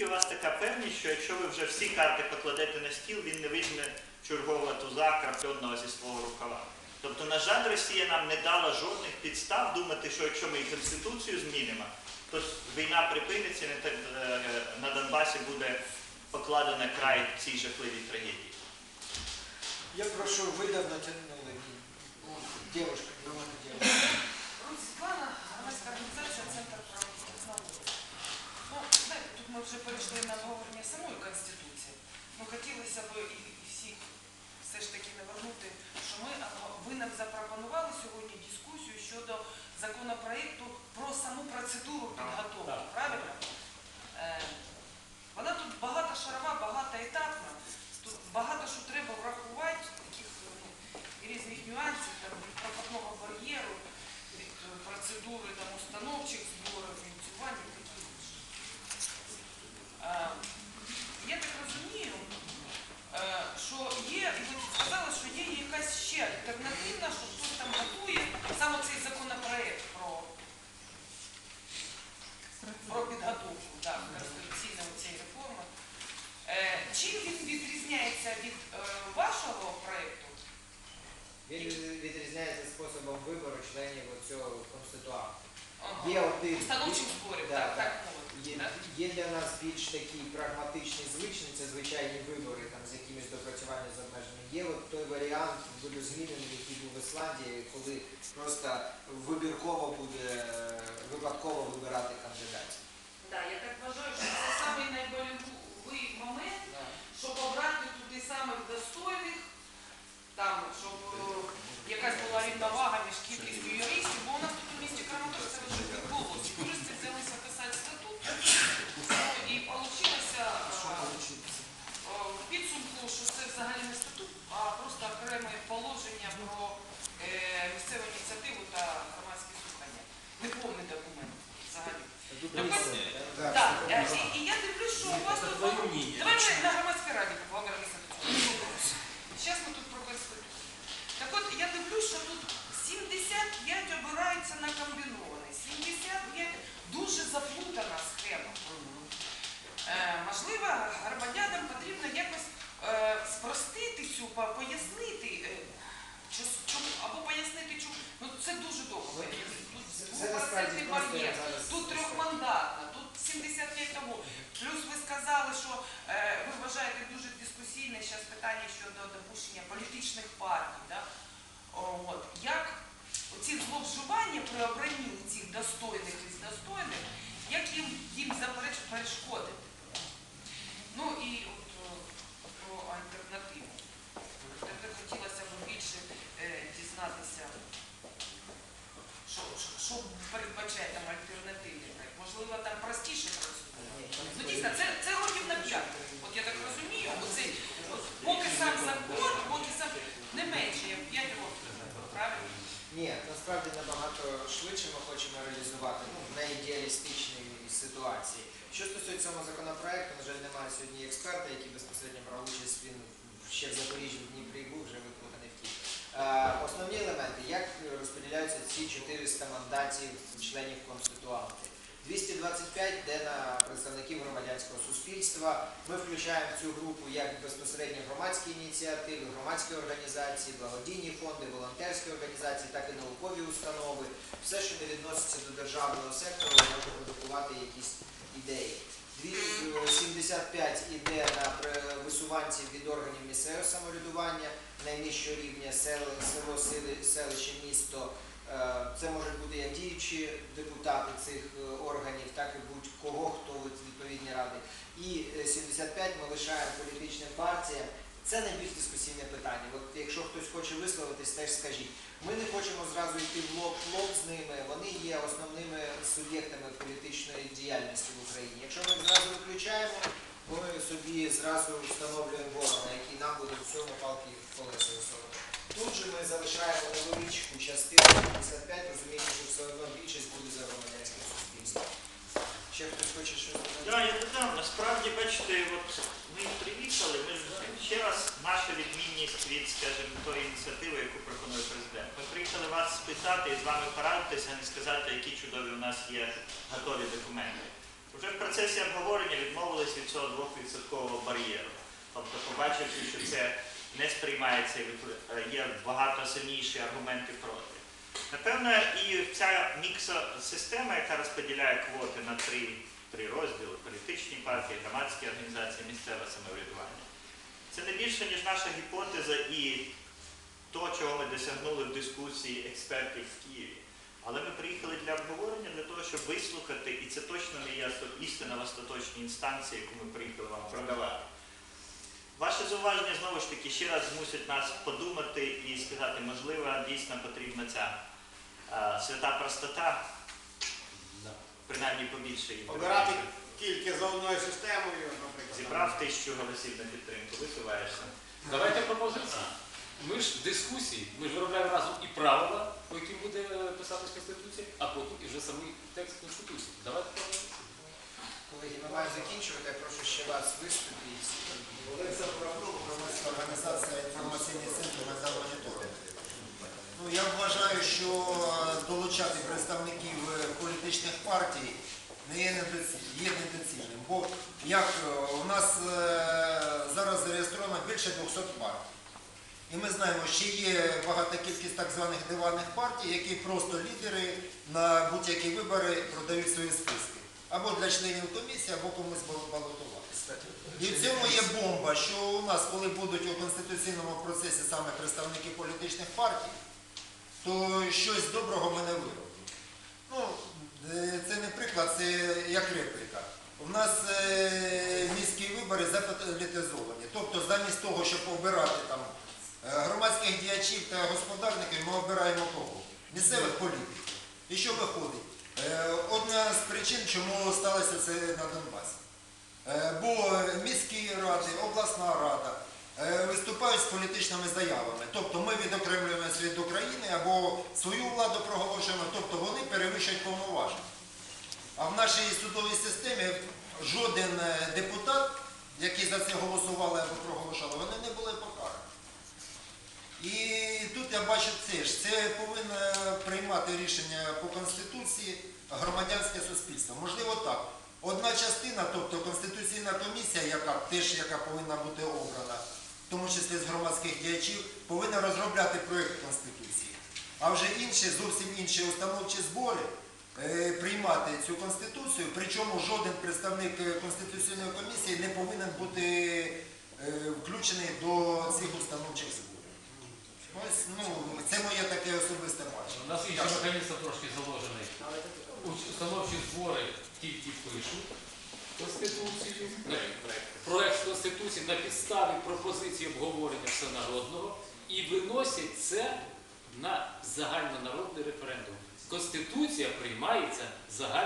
звідки у вас така певність, що якщо ви вже всі карти покладете на стіл, він не візьме чергового туза крапленого зі свого рукава? Тобто, на жаль, Росія нам не дала жодних підстав думати, що якщо ми і Конституцію змінимо, то війна припиниться, і на е, на Донбасі буде покладено край цій жахливій трагедії. Я прошу, вы давно тянули. Девушка, давайте девушка. Русь Світлана, громадська організація Центр правових технологій. Ну, знаєте, тут ми вже перейшли на обговорення самої Конституції. Ну, хотілося б і і всіх все ж таки навернути, що ми, ви нам запропонували сьогодні дискусію щодо законопроекту про саму процедуру підготовки, правильно? Е, Вона тут багато шарова, багато етапна. Тут багато що треба врахувати, таких ну, і різних нюансів, там, від пропускного бар'єру, від е, процедури там, установчих зборів, ініціювання і такі інші. Е, Я так розумію, е, що є, і ви сказали, що є якась ще альтернативна, що хтось там готує саме цей законопроект про, про підготовку да, конституційної цієї реформи. Е, Чим він відрізняється від е, вашого проєкту? Він відрізняється способом вибору членів цього конституанту. Ага. Є один зборів, Да, так, так мовити. Є, так? є для нас більш такі прагматичні, звичні, це звичайні вибори там, з якимись допрацюваннями з обмеженням. Є от той варіант видозмінений, який був в Ісландії, коли просто вибірково буде е, випадково вибирати кандидатів. Да, я так вважаю, що це самий найболючий момент, щоб обрати туди самих достойних, там, щоб е, якась була рівновага між кількістю юристів, бо у нас тут у місті Краматорськ це вже відбулося. Юристи взялися писати статут, ну, і вийшло в підсумку, що це взагалі не статут, а просто окреме положення про е, місцеву ініціативу та громадські слухання. Документ взагалі. Так і, і я дивлюсь, що у вас тут... Давай ми на громадській раді поговоримо до цього. Зараз ми тут про Конституцію. Так от, я дивлюсь, що тут 75 обираються на комбіноване. 75 дуже заплутана схема. Е, можливо, громадянам потрібно якось е, спростити цю, по- пояснити, е, або пояснити, чому. Ну, це дуже довго. Тут Це- насправді бар'єр. Я Тут трьохмандатна, тут 75 того. Плюс ви сказали, що е, ви вважаєте дуже дискусійне зараз питання щодо допущення політичних партій. Да? От. Як оці зловживання при обранні цих достойних із достойних, як їм, їм запереч перешкодити? Ну і от е, про альтернативу. Тепер хотілося б більше е, дізнатися, що, що- що передбачає там альтернативний проект. Можливо, там простіше процедура. Ну дійсно, це, це років на п'ять. От я так розумію, оцей, от, поки сам закон, поки сам не менше, як 5 років. Правильно? Ні, насправді набагато швидше ми хочемо реалізувати ну, в неідеалістичній ситуації. Що стосується цього законопроекту, на жаль, немає сьогодні експерта, який безпосередньо брав участь, він ще в Запоріжжі в Дніпрі був, вже викликаний в Е, основні елементи, як розподіляються ці 400 мандатів членів конституанти. 225 йде на представників громадянського суспільства. Ми включаємо в цю групу як безпосередньо громадські ініціативи, громадські організації, благодійні фонди, волонтерські організації, так і наукові установи. Все, що не відноситься до державного сектору, може продукувати якісь ідеї. Дві- е, 75 іде на висуванців від органів місцевого самоврядування найнижчого рівня село, село селище, місто. Е, Це можуть бути як діючі депутати цих е, органів, так і будь-кого, хто в відповідні ради. І е, 75 ми лишаємо політичним партіям. Це найбільш дискусійне питання. От якщо хтось хоче висловитись, теж скажіть. Ми не хочемо зразу йти в лоб в лоб з ними. Вони є основними суб'єктами політичної діяльності в Україні. Якщо ми зразу виключаємо, ми собі зразу встановлюємо ворога, який нам буде в цьому палки колеса висовувати. Тут же ми залишаємо невеличку частину 55, розуміємо, що все одно більшість буде за громадянське суспільство. Ще хтось хоче щось додати? Да, я додам. Насправді, бачите, от ми приїхали, ми ще раз наша відмінність від, скажімо, тої ініціативи, яку пропонує президент. Ми приїхали вас спитати і з вами порадитися, а не сказати, які чудові у нас є готові документи. Вже в процесі обговорення відмовились від цього 2% бар'єру. Тобто, побачивши, що це не сприймається і викли- є багато сильніші аргументи проти. Напевно, і ця міксосистема, яка розподіляє квоти на три, три розділи політичні партії, громадські організації, місцеве самоврядування. Це не більше, ніж наша гіпотеза і то, чого ми досягнули в дискусії експертів в Києві. Але ми приїхали для обговорення для того, щоб вислухати, і це точно не є істина в остаточній інстанції, яку ми приїхали вам продавати. Ваше зауваження знову ж таки ще раз змусить нас подумати і сказати, можливо, дійсно потрібна ця е, свята простота, принаймні побільше її. Обирати тільки за одною системою, наприклад. Зібрав тисячу голосів на підтримку, висуваєшся. Давайте пропозиції. Ми ж в дискусії, ми ж виробляємо разом і правила, по яким буде писатись Конституція, а потім і вже самий текст Конституції. Давайте. Колеги, ми маємо закінчувати. Я прошу ще вас виступити. Олекса Прокоп, громадська організація інформаційний центр Майдан Моніторинг. Ну, я вважаю, що е, долучати представників е, політичних партій не є недоцільним. Бо як е, у нас зараз зареєстровано більше 200 партій. І ми знаємо, що є багата кількість так званих диванних партій, які просто лідери на будь-які вибори продають свої списки. Або для членів комісії, або комусь бал- балотуватися. І в цьому є бомба, що у нас, коли будуть у конституційному процесі саме представники політичних партій, то щось доброго ми не виробимо. Ну, е, це не приклад, це як репліка. У нас е, міські вибори заполітизовані. Тобто замість того, щоб обирати там е, громадських діячів та господарників, ми обираємо кого? Місцевих політиків. І що виходить? Е, Одна з причин, чому сталося це на Донбасі. Е, Бо міські ради, обласна рада е, виступають з політичними заявами. Тобто ми відокремлюємося від України або свою владу проголошуємо, тобто вони перевищують повноваження. А в нашій судовій системі жоден е, депутат, який за це голосували або проголошували, вони не були покарані. І тут я бачу це ж, це повинно приймати рішення по Конституції громадянське суспільство. Можливо так. Одна частина, тобто Конституційна комісія, яка теж яка повинна бути обрана, в тому числі з громадських діячів, повинна розробляти проєкт Конституції. А вже інші, зовсім інші установчі збори е, приймати цю Конституцію, причому жоден представник е, Конституційної комісії не повинен бути е, включений до цих установчих зборів. Ось, ну, це моє таке особисте бачення. У нас інший механізм трошки заложений. Установчі збори тільки пишуть Конституцію, проект Конституції на підставі пропозиції обговорення всенародного і виносять це на загальнонародний референдум. Конституція приймається загально.